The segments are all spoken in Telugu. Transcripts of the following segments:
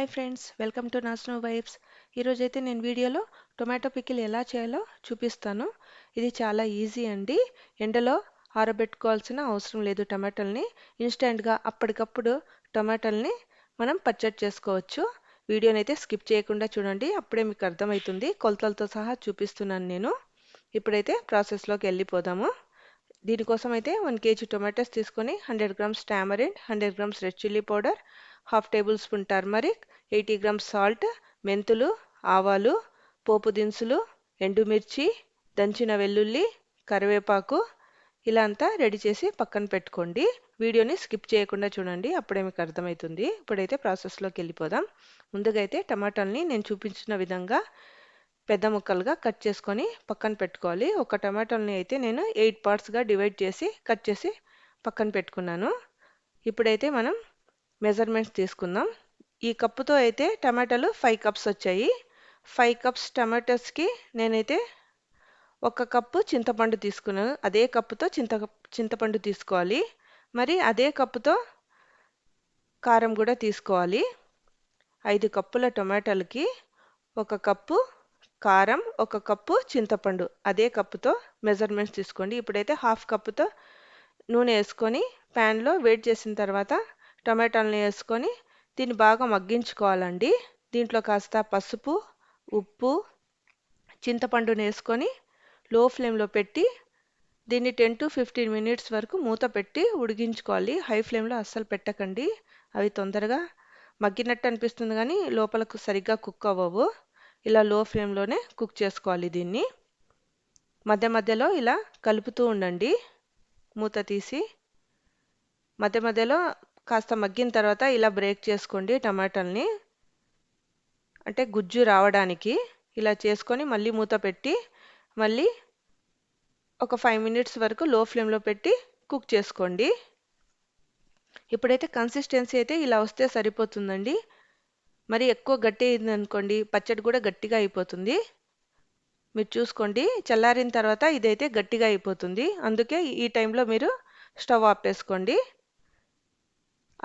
హాయ్ ఫ్రెండ్స్ వెల్కమ్ టు నాస్నో వైబ్స్ ఈరోజైతే నేను వీడియోలో టొమాటో పికిల్ ఎలా చేయాలో చూపిస్తాను. ఇది చాలా ఈజీ అండి. ఎండలో ఆరబెట్టుకోవాల్సిన అవసరం లేదు టమాటాలని. ఇన్స్టెంట్గా అప్పటికప్పుడు టొమాటోల్ని మనం పచ్చడి చేసుకోవచ్చు. వీడియోని అయితే స్కిప్ చేయకుండా చూడండి అప్పుడే మీకు అర్థమవుతుంది కొలతలతో సహా చూపిస్తున్నాను నేను. ఇప్పుడైతే ప్రాసెస్లోకి వెళ్ళిపోదాము. దీనికోసం అయితే వన్ కేజీ టొమాటోస్ తీసుకొని hundred grams tamarind hundred grams red chilli powder half tablespoon turmeric eighty grams salt మెంతులు ఆవాలు పోపు దినుసులు ఎండుమిర్చి దంచిన వెల్లుల్లి కరివేపాకు ఇలా అంతా రెడీ చేసి పక్కన పెట్టుకోండి. వీడియోని స్కిప్ చేయకుండా చూడండి అప్పుడే మీకు అర్థమవుతుంది ఇప్పుడైతే ప్రాసెస్లోకి వెళ్ళిపోదాం. ముందుగా అయితే టమాటాలని నేను చూపించిన విధంగా పెద్ద ముక్కలుగా కట్ చేసుకొని పక్కన పెట్టుకోవాలి. ఒక టమాటాలని అయితే నేను ఎయిట్ పార్ట్స్గా డివైడ్ చేసి కట్ చేసి పక్కన పెట్టుకున్నాను. ఇప్పుడైతే మనం మెజర్మెంట్స్ తీసుకుందాం. ఈ కప్పుతో అయితే టమాటాలు ఫైవ్ కప్స్ వచ్చాయి. ఫైవ్ కప్స్ టమాటోస్కి నేనైతే ఒక కప్పు చింతపండు తీసుకున్నాను. అదే కప్పుతో చింత చింతపండు తీసుకోవాలి. మరి అదే కప్పుతో కారం కూడా తీసుకోవాలి. ఐదు కప్పుల టొమాటోలకి ఒక కప్పు కారం ఒక కప్పు చింతపండు. అదే కప్పుతో మెజర్మెంట్స్ తీసుకోండి. ఇప్పుడైతే హాఫ్ కప్పుతో నూనె వేసుకొని ప్యాన్లో వేడి చేసిన తర్వాత టమాటాలను వేసుకొని దీన్ని బాగా మగ్గించుకోవాలండి. దీంట్లో కాస్త పసుపు ఉప్పు చింతపండుని వేసుకొని లో ఫ్లేమ్లో పెట్టి దీన్ని టెన్ టు ఫిఫ్టీన్ మినిట్స్ వరకు మూత పెట్టి ఉడికించుకోవాలి. హై ఫ్లేమ్లో అస్సలు పెట్టకండి. అవి తొందరగా మగ్గినట్టు అనిపిస్తుంది కానీ లోపలకు సరిగ్గా కుక్ అవ్వవు. ఇలా లో ఫ్లేమ్లోనే కుక్ చేసుకోవాలి దీన్ని. మధ్య మధ్యలో ఇలా కలుపుతూ ఉండండి. మూత తీసి మధ్య మధ్యలో కాస్త మగ్గిన తర్వాత ఇలా బ్రేక్ చేసుకోండి టమాటాలని. అంటే గుజ్జు రావడానికి ఇలా చేసుకొని మళ్ళీ మూత పెట్టి మళ్ళీ ఒక ఫైవ్ మినిట్స్ వరకు లో ఫ్లేమ్లో పెట్టి కుక్ చేసుకోండి. ఇప్పుడైతే కన్సిస్టెన్సీ అయితే ఇలా వస్తే సరిపోతుందండి. మరి ఎక్కువ గట్టి అయింది అనుకోండి పచ్చడి కూడా గట్టిగా అయిపోతుంది. మీరు చూసుకోండి చల్లారిన తర్వాత ఇదైతే గట్టిగా అయిపోతుంది. అందుకే ఈ టైంలో మీరు స్టవ్ ఆపేసుకోండి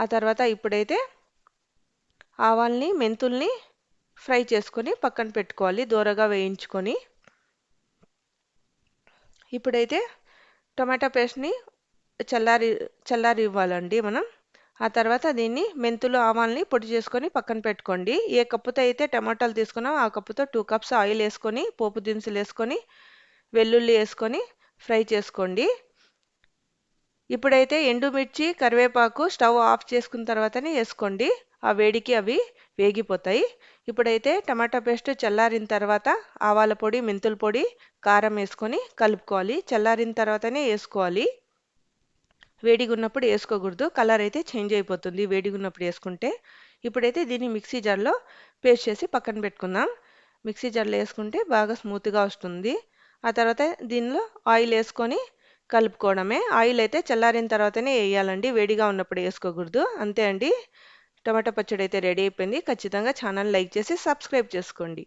ఆ తర్వాత ఇప్పుడైతే ఆవాల్ని మెంతుల్ని ఫ్రై చేసుకొని పక్కన పెట్టుకోవాలి దూరగా వేయించుకొని. ఇప్పుడైతే టొమాటో పేస్ట్ని చల్లారి చల్లారి ఇవ్వాలండి మనం. ఆ తర్వాత దీన్ని మెంతులు ఆవాల్ని పొడి చేసుకొని పక్కన పెట్టుకోండి. ఏ కప్పుతో అయితే టమాటాలు తీసుకున్నాం ఆ కప్పుతో టూ కప్స్ ఆయిల్ వేసుకొని పోపు దినుసులు వేసుకొని వెల్లుల్లి వేసుకొని ఫ్రై చేసుకోండి. ఇప్పుడైతే ఎండుమిర్చి కరివేపాకు స్టవ్ ఆఫ్ చేసుకున్న తర్వాతనే వేసుకోండి. ఆ వేడికి అవి వేగిపోతాయి. ఇప్పుడైతే టమాటా పేస్ట్ చల్లారిన తర్వాత ఆవాల పొడి మెంతుల పొడి కారం వేసుకొని కలుపుకోవాలి. చల్లారిన తర్వాతనే వేసుకోవాలి. వేడిగా ఉన్నప్పుడు వేసుకోకూడదు. కలర్ అయితే చేంజ్ అయిపోతుంది వేడిగా ఉన్నప్పుడు వేసుకుంటే. ఇప్పుడైతే దీన్ని మిక్సీ జార్లో పేస్ట్ చేసి పక్కన పెట్టుకుందాం. మిక్సీ జార్లో వేసుకుంటే బాగా స్మూత్గా వస్తుంది. ఆ తర్వాత దీనిలో ఆయిల్ వేసుకొని కలుపుకోవడమే. ఆయిల్ అయితే చల్లారిన తర్వాతనే వేయాలండి. వేడిగా ఉన్నప్పుడు వేసుకోకూడదు. అంతే అండి. టమాటా పచ్చడి అయితే రెడీ అయిపోయింది. ఖచ్చితంగా ఛానల్ లైక్ చేసి సబ్స్క్రైబ్ చేసుకోండి.